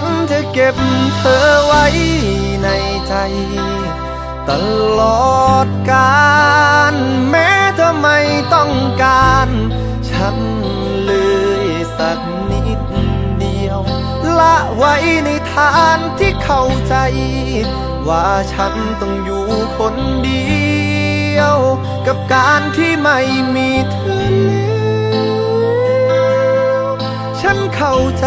นจะเก็บเธอไว้ในใจ ตลอดกาลแม้เธอไม่ต้องการฉันเลยสักนิดเดียว ละไว้ในฐานที่เข้าใจ ว่าฉันต้องอยู่คนเดียว กับการที่ไม่มีเธอแล้วฉันเข้าใจ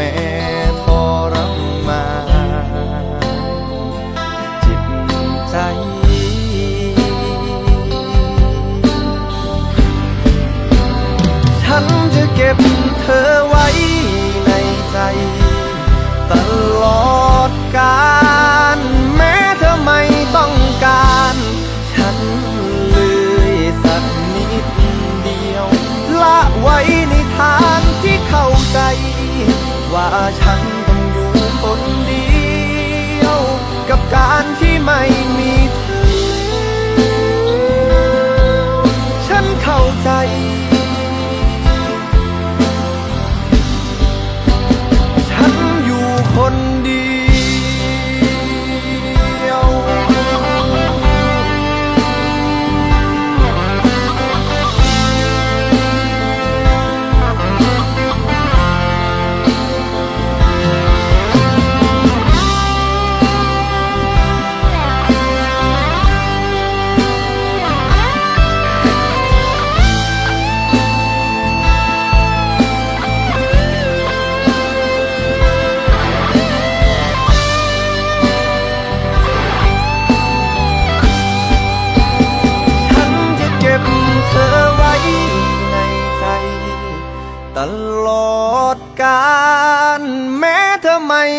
แม้ทรมานจิตใจ ฉันจะเก็บเธอไว้ในใจ ตลอดกาลแม้เธอไม่ต้องการ ฉันเลยสักนิดเดียว ละไว้ในทางที่เข้าใจ ว่าฉัน